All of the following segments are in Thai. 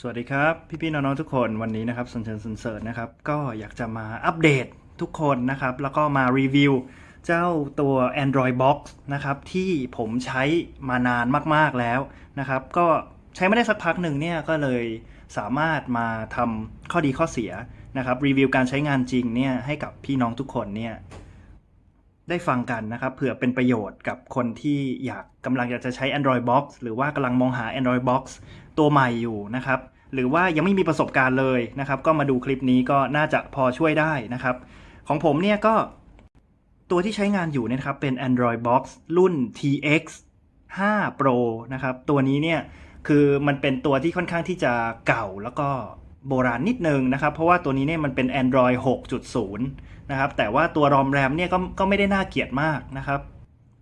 สวัสดีครับ พี่ๆน้องๆทุกคนวันนี้นะครับสันเชิญสันเสริญนะครับ ก็อยากจะมาอัปเดตทุกคนนะครับ แล้วก็มารีวิวเจ้าตัว Android Box นะครับที่ผมใช้มานานมากๆแล้วนะครับ ก็ใช้ไม่ได้สักพักหนึ่งเนี่ยก็เลยสามารถมาทำข้อดีข้อเสียนะครับ รีวิวการใช้งานจริงเนี่ยให้กับพี่น้องทุกคนเนี่ย ได้ฟังกันนะครับเผื่อเป็นประโยชน์กับคนที่อยากกำลังอยากจะใช้ Android Box หรือว่ากำลังมองหา Android Box ตัวใหม่อยู่นะครับ หรือว่ายังไม่มีประสบการณ์เลยนะครับ ก็มาดูคลิปนี้ก็น่าจะพอช่วยได้นะครับ ของผมเนี่ยก็ตัวที่ใช้งานอยู่เนี่ยนะครับเป็น Android Box รุ่น TX 5 Pro นะครับ ตัวนี้เนี่ยคือมันเป็นตัวที่ค่อนข้างที่จะเก่าแล้วก็ โบราณนิดนึงนะครับ เพราะว่าตัวนี้เนี่ยมันเป็น Android 6.0 นะครับ แต่ว่าตัวรอมแรมเนี่ยก็ก็ไม่ได้น่าเกลียดมากนะครับ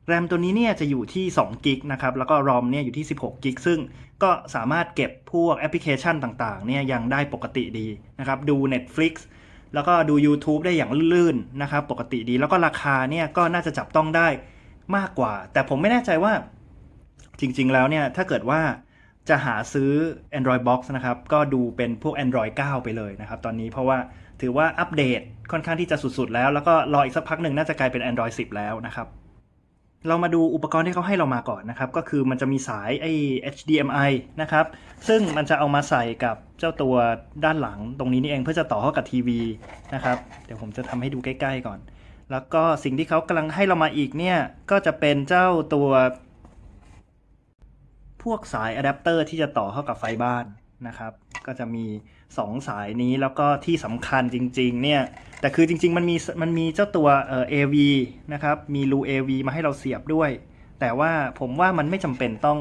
แรมตัวนี้เนี่ยจะอยู่ที่2กิกนะครับ แล้วก็รอมเนี่ยอยู่ที่ 16กิกซึ่งก็สามารถเก็บพวกแอปพลิเคชันต่างๆเนี่ยยังได้ปกติดีนะครับ ดู Netflix แล้วก็ดู YouTube ได้อย่างลื่นๆนะครับ ปกติดีแล้วก็ราคาเนี่ยก็น่าจะจับต้องได้มากกว่า แต่ผมไม่แน่ใจว่าจริงๆแล้วเนี่ยถ้าเกิดว่า จะหาซื้อ Android Box นะครับ ก็ดูเป็นพวก Android 9 ไปเลยนะครับ ตอนนี้เพราะว่าถือว่าอัปเดตค่อนข้างที่จะสุดๆแล้ว แล้วก็รออีกสักพักหนึ่งน่าจะกลายเป็น Android 10 แล้วนะครับ เรามาดูอุปกรณ์ที่เขาให้เรามาก่อนนะครับ ก็คือมันจะมีสายไอ้ HDMI นะครับ ซึ่งมันจะเอามาใส่กับเจ้าตัวด้านหลังตรงนี้นี่เองเพื่อจะต่อเข้ากับทีวีนะครับ เดี๋ยวผมจะทำให้ดูใกล้ ๆ ก่อน แล้วก็สิ่งที่เขากำลังให้เรามาอีกเนี่ย ก็จะเป็นเจ้าตัว พวกสายอะแดปเตอร์ที่จะต่อเข้ากับไฟบ้านนะครับ ก็จะมี 2 สายนี้แล้วก็ที่สำคัญจริง ๆ เนี่ย แต่คือจริง ๆ มันมีมันมีเจ้าตัวเอ่อ AV นะครับ มีรู AV มาให้เราเสียบด้วย แต่ว่าผมว่ามันไม่จำเป็นต้อง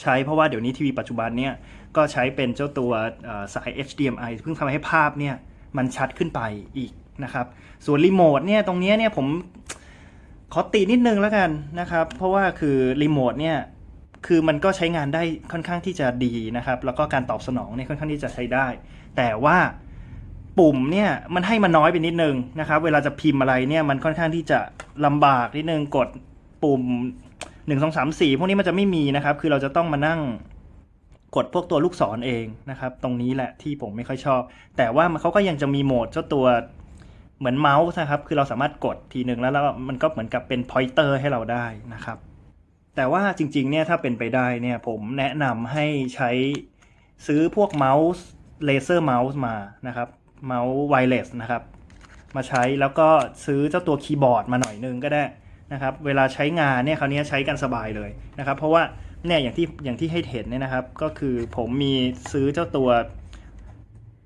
ใช้เพราะว่าเดี๋ยวนี้ทีวีปัจจุบันเนี่ย ก็ใช้เป็นเจ้าตัวสาย HDMI เพิ่งทำให้ภาพเนี่ยมันชัดขึ้นไปอีกนะครับ ส่วนรีโมทเนี่ยตรงนี้เนี่ยผมขอตินิดนึงแล้วกันนะครับ เพราะว่าคือรีโมทเนี่ย คือมันก็ใช้งานได้ค่อนข้างที่จะดีนะครับ แล้วก็การตอบสนองเนี่ยค่อนข้างที่จะใช้ได้ แต่ว่าปุ่มเนี่ยมันให้มันน้อยไปนิดนึงนะครับ เวลาจะพิมพ์อะไรเนี่ยมันค่อนข้างที่จะลำบากนิดนึงกดปุ่ม1 2 3 4 พวกนี้มันจะไม่มีนะครับ คือเราจะต้องมานั่งกดพวกตัวลูกศรเองนะครับ ตรงนี้แหละที่ผมไม่ค่อยชอบ แต่ว่ามันเขาก็ยังจะมีโหมดเจ้าตัวเหมือนเมาส์นะครับ คือเราสามารถกดทีหนึ่งแล้วแล้วมันก็เหมือนกับเป็นพอยเตอร์ให้เราได้นะครับ แต่ว่าจริงๆเนี่ยถ้าเป็นไปได้เนี่ยผมแนะนำให้ใช้ซื้อพวกเมาส์เลเซอร์เมาส์มานะครับเมาส์ไวเลสนะครับมาใช้แล้วก็ซื้อเจ้าตัวคีย์บอร์ดมาหน่อยนึงก็ได้นะครับเวลาใช้งานเนี่ยคราวนี้ใช้กันสบายเลยนะครับเพราะว่าเนี่ยอย่างที่อย่างที่ให้เห็นเนี่ยนะครับ ก็คือผมมีซื้อเจ้าตัว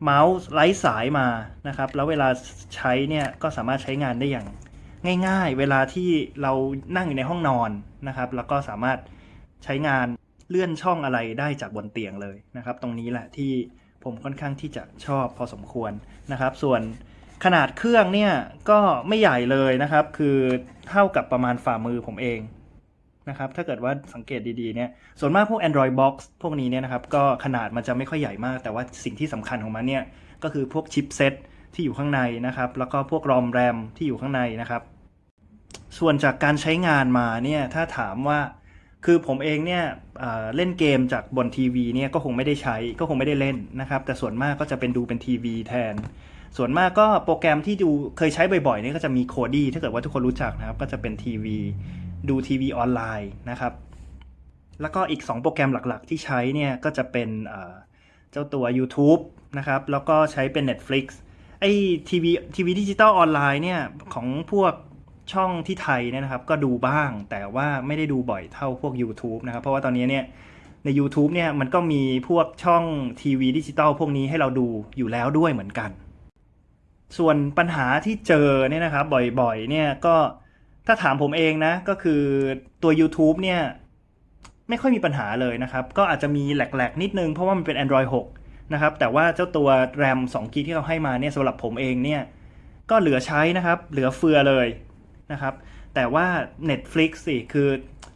เมาส์ไร้สายมานะครับ แล้วเวลาใช้เนี่ยก็สามารถใช้งานได้อย่างง่าย ๆ เวลาที่เรานั่งอยู่ในห้องนอน นะครับ แล้วก็สามารถใช้งานเลื่อนช่องอะไรได้จากบนเตียงเลยนะครับ ตรงนี้แหละที่ผมค่อนข้างที่จะชอบพอสมควรนะครับ ส่วนขนาดเครื่องเนี่ยก็ไม่ใหญ่เลยนะครับ คือเท่ากับประมาณฝ่ามือผมเองนะครับ ถ้าเกิดว่าสังเกตดีๆเนี่ย ส่วนมากพวก Android Box พวกนี้เนี่ยนะครับ ก็ขนาดมันจะไม่ค่อยใหญ่มาก แต่ว่าสิ่งที่สำคัญของมันเนี่ย ก็คือพวกชิปเซตที่อยู่ข้างในนะครับ แล้วก็พวกรอมแรมที่อยู่ข้างในนะครับ ส่วนจากการใช้งานมาเนี่ยถ้าถามว่าคือผมเองเนี่ยเเล่นเกมจากบนทีวีเนี่ยก็คงไม่ได้ใช้ก็คงไม่ได้เล่นนะครับแต่ส่วนมากก็จะเป็นดูเป็นทีวีแทน ส่วนมากก็โปรแกรมที่ดูเคยใช้บ่อยๆเนี่ยก็จะมีโคดี้ถ้าเกิดว่าทุกคนรู้จักนะครับ ก็จะเป็นทีวีดูทีวีออนไลน์นะครับ แล้วก็อีก 2 โปรแกรมหลักๆ ที่ใช้เนี่ยก็จะเป็นเอ่อเจ้าตัว YouTube นะครับแล้วก็ใช้เป็น Netflix ไอ้ทีวีทีวีดิจิตอลออนไลน์เนี่ยของพวก ช่องที่ไทยเนี่ยนะครับ ก็ดูบ้าง แต่ว่าไม่ได้ดูบ่อยเท่าพวก YouTube นะครับ เพราะว่าตอนนี้เนี่ยใน YouTube เนี่ยมันก็มีพวกช่องทีวีดิจิตอลพวกนี้ให้เราดูอยู่แล้วด้วยเหมือนกัน ส่วนปัญหาที่เจอเนี่ยนะครับบ่อยๆเนี่ยก็ถ้าถามผมเองนะก็คือตัว YouTube เนี่ยไม่ค่อยมีปัญหาเลยนะครับ ก็อาจจะมีแหลกๆ นิดนึงเพราะว่ามันเป็น Android 6 นะครับ แต่ว่าเจ้าตัว RAM 2 g b ที่เขาให้มาเนี่ยสำหรับผมเองเนี่ยก็เหลือใช้นะครับ เหลือเฟือเลย นะครับ แต่ว่า Netflix สิคือ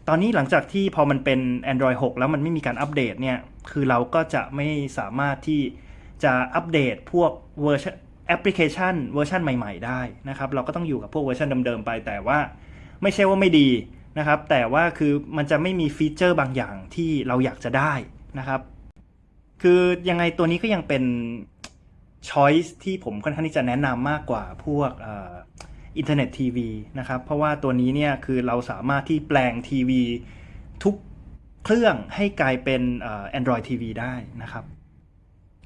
ตอนนี้หลังจากที่พอมันเป็น Android 6 แล้วมันไม่มีการอัปเดตเนี่ย คือเราก็จะไม่สามารถที่จะอัปเดตพวกเวอร์ชันแอปพลิเคชันเวอร์ชันใหม่ ๆ ได้นะครับ เราก็ต้องอยู่กับพวกเวอร์ชันเดิมๆไป แต่ว่าไม่ใช่ว่าไม่ดีนะครับ แต่ว่าคือมันจะไม่มีฟีเจอร์บางอย่างที่เราอยากจะได้นะครับ คือยังไงตัวนี้ก็ยังเป็น choice ที่ผมค่อนข้างที่จะแนะนำมากกว่าพวก อินเทอร์เน็ตทีวีนะครับ เพราะว่าตัวนี้เนี่ยคือเราสามารถที่แปลงทีวีทุกเครื่องให้กลายเป็นเอ่อ Android TV ได้นะครับ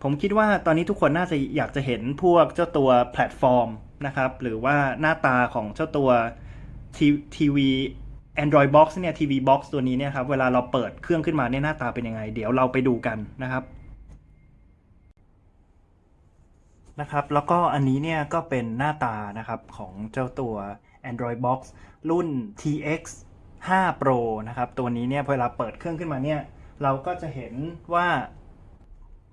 ผมคิดว่าตอนนี้ทุกคนน่าจะอยากจะเห็นพวกเจ้าตัวแพลตฟอร์มนะครับ หรือว่าหน้าตาของเจ้าตัวทีวี Android Box เนี่ย TV Box ตัวนี้เนี่ยครับ เวลาเราเปิดเครื่องขึ้นมาเนี่ยหน้าตาเป็นยังไง เดี๋ยวเราไปดูกันนะครับ นะครับ แล้วก็อันนี้เนี่ยก็เป็นหน้าตานะครับของเจ้าตัว Android Box รุ่น TX 5 Pro นะครับ ตัวนี้เนี่ยพอเวลาเปิดเครื่องขึ้นมาเนี่ย เราก็จะเห็นว่า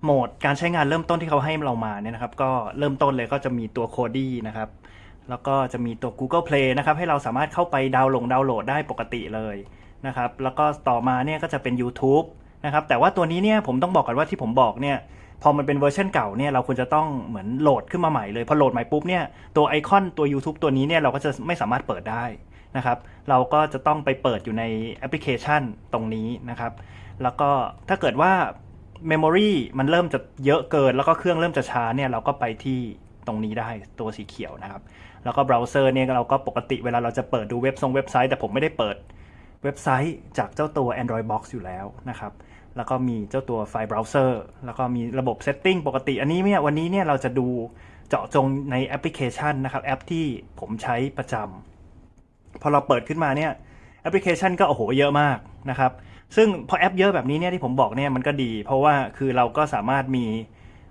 โหมดการใช้งานเริ่มต้นที่เขาให้เรามาเนี่ยนะครับ ก็เริ่มต้นเลยก็จะมีตัวโคดี้นะครับ แล้วก็จะมีตัว Google Play นะครับ ให้เราสามารถเข้าไปดาวน์ลดดาวน์โหลดได้ปกติเลยนะครับ แล้วก็ต่อมาเนี่ยก็จะเป็น YouTube นะครับแต่ว่าตัวนี้เนี่ยผมต้องบอกก่อนว่าที่ผมบอกเนี่ยพอมันเป็นเวอร์ชันเก่าเนี่ยเราควรจะต้องเหมือนโหลดขึ้นมาใหม่เลยพอโหลดใหม่ปุ๊บเนี่ยตัวไอคอนตัว YouTube ตัวนี้เนี่ยเราก็จะไม่สามารถเปิดได้นะครับเราก็จะต้องไปเปิดอยู่ในแอปพลิเคชันตรงนี้นะครับ แล้วก็ถ้าเกิดว่า Memory มันเริ่มจะเยอะเกิน แล้วก็เครื่องเริ่มจะช้าเนี่ยเราก็ไปที่ตรงนี้ได้ตัวสีเขียวนะครับ แล้วก็เบราว์เซอร์เนี่ยเราก็ปกติเวลาเราจะเปิดดูเว็บทรงเว็บไซต์ แต่ผมไม่ได้เปิดเว็บไซต์จากเจ้าตัว Android Box อยู่แล้วนะครับ แล้วก็มีเจ้าตัวไฟล์เบราว์เซอร์แล้วก็มีระบบเซตติ้งปกติ อันนี้เนี่ยวันนี้เนี่ยเราจะดูเจาะจงในแอปพลิเคชันนะครับแอปที่ผมใช้ประจำพอเราเปิดขึ้นมาเนี่ยแอปพลิเคชันก็โอ้โหเยอะมากนะครับ ซึ่งพอแอปเยอะแบบนี้เนี่ยที่ผมบอกเนี่ยมันก็ดี เพราะว่าคือเราก็สามารถมี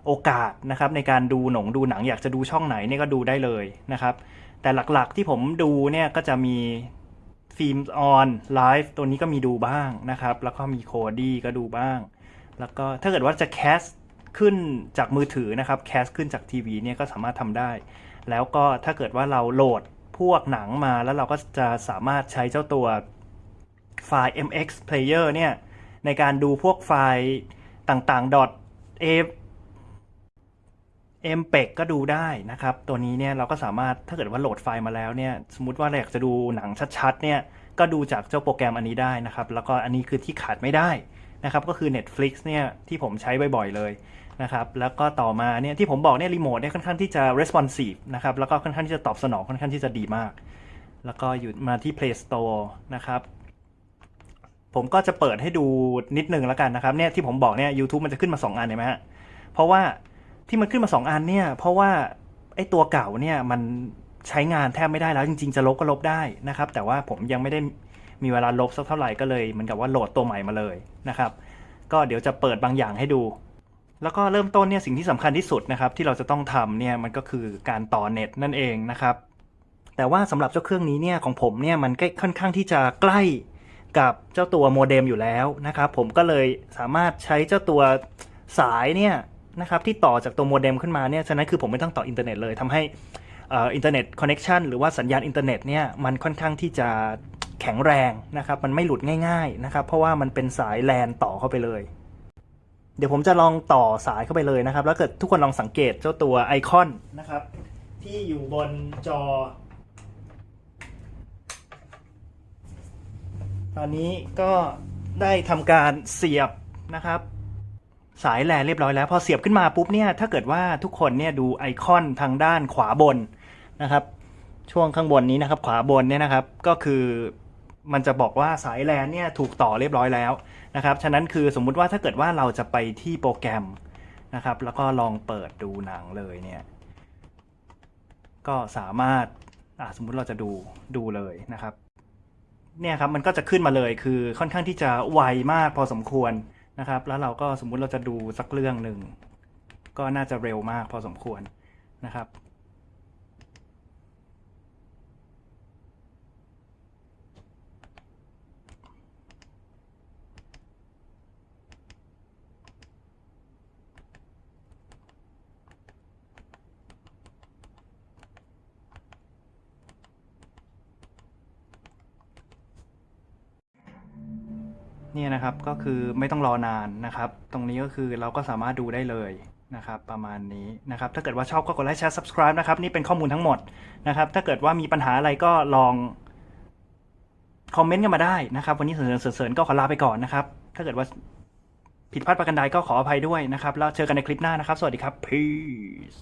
โอกาสนะครับในการดูหนงดูหนังอยากจะดูช่องไหนเนี่ยก็ดูได้เลยนะครับ แต่หลักๆที่ผมดูเนี่ยก็จะมี ฟิล์มออนไลฟ์ตัวนี้ก็มีดูบ้างนะครับ แล้วก็มีโคดี้ก็ดูบ้าง แล้วก็ถ้าเกิดว่าจะแคสขึ้นจากมือถือนะครับ แคสขึ้นจากทีวีเนี่ยก็สามารถทำได้ แล้วก็ถ้าเกิดว่าเราโหลดพวกหนังมาแล้วเราก็จะสามารถใช้เจ้าตัวไฟล์ MX Player เนี่ยในการดูพวกไฟล์ต่างๆ .a m p e g ก็ดูได้นะครับ ตัวนี้เนี่ยเราก็สามารถถ้าเกิดว่าโหลดไฟล์มาแล้วเนี่ย สมมติว่าเราอยากจะดูหนังชัดๆเนี่ย ก็ดูจากเจ้าโปรแกรมอันนี้ได้นะครับ แล้วก็อันนี้คือที่ขาดไม่ได้นะครับ ก็คือ Netflix เนี่ยที่ผมใช้บ่อยๆเลยนะครับ แล้วก็ต่อมาเนี่ยที่ผมบอกเนี่ยรีโมทเนี่ยค่อนข้างที่จะ responsive นะครับ แล้วก็ค่อนข้างที่จะตอบสนองค่อนข้างที่จะดีมาก แล้วก็อยู่มาที่ Play Store นะครับ ผมก็จะเปิดให้ดูนิดนึงแล้วกันนะครับเนี่ยที่ผมบอกเนี่ย YouTube มันจะขึ้นมา 2 อันเห็นไหมฮะ เพราะว่า ที่มันขึ้นมา 2 อันเนี่ย เพราะว่าไอ้ตัวเก่าเนี่ยมันใช้งานแทบไม่ได้แล้วจริงๆจะลบก็ลบได้นะครับ แต่ว่าผมยังไม่ได้มีเวลาลบสักเท่าไหร่ก็เลยเหมือนกับว่าโหลดตัวใหม่มาเลยนะครับ ก็เดี๋ยวจะเปิดบางอย่างให้ดู แล้วก็เริ่มต้นเนี่ยสิ่งที่สำคัญที่สุดนะครับ ที่เราจะต้องทำเนี่ยมันก็คือการต่อเน็ตนั่นเองนะครับ แต่ว่าสำหรับเจ้าเครื่องนี้เนี่ยของผมเนี่ยมันใกล้ค่อนข้างที่จะใกล้กับเจ้าตัวโมเด็มอยู่แล้วนะครับ ผมก็เลยสามารถใช้เจ้าตัวสายเนี่ย นะครับที่ต่อจากตัวโมเด็มขึ้นมาเนี่ยฉะนั้นคือผมไม่ต้องต่ออินเทอร์เน็ตเลยทำให้อินเทอร์เน็ตคอนเน็ชันหรือว่าสัญญาณอินเทอร์เน็ตเนี่ยมันค่อนข้างที่จะแข็งแรงนะครับมันไม่หลุดง่ายๆนะครับเพราะว่ามันเป็นสายแลนต่อเข้าไปเลย เดี๋ยวผมจะลองต่อสายเข้าไปเลยนะครับ แล้วเกิดทุกคนลองสังเกตเจ้าตัวไอคอนนะครับที่อยู่บนจอ ตอนนี้ก็ได้ทำการเสียบนะครับ สายแลเรียบร้อยแล้ว พอเสียบขึ้นมาปุ๊บเนี่ยถ้าเกิดว่าทุกคนเนี่ยดูไอคอนทางด้านขวาบนนะครับ ช่วงข้างบนนี้นะครับ ขวาบนเนี่ยนะครับก็คือมันจะบอกว่าสายแลนเนี่ยถูกต่อเรียบร้อยแล้วนะครับ ฉะนั้นคือสมมุติว่าถ้าเกิดว่าเราจะไปที่โปรแกรมนะครับ แล้วก็ลองเปิดดูหนังเลยเนี่ย ก็สามารถสมมุติเราจะดูดูเลยนะครับ เนี่ยครับมันก็จะขึ้นมาเลยคือค่อนข้างที่จะไวมากพอสมควร นะครับ แล้วเราก็สมมุติเราจะดูสักเรื่องหนึ่ง ก็น่าจะเร็วมากพอสมควรนะครับ นี่นะครับก็คือไม่ต้องรอนานนะครับ ตรงนี้ก็คือเราก็สามารถดูได้เลยนะครับประมาณนี้นะครับถ้าเกิดว่าชอบก็กดไลค์แชร์ subscribe นะครับนี่เป็นข้อมูลทั้งหมดนะครับถ้าเกิดว่ามีปัญหาอะไรก็ลองคอมเมนต์กันมาได้นะครับวันนี้เสริญเสริญก็ขอลาไปก่อนนะครับ ถ้าเกิดว่าผิดพลาดประกันใดก็ขออภัยด้วยนะครับ แล้วเจอกันในคลิปหน้านะครับ สวัสดีครับ peace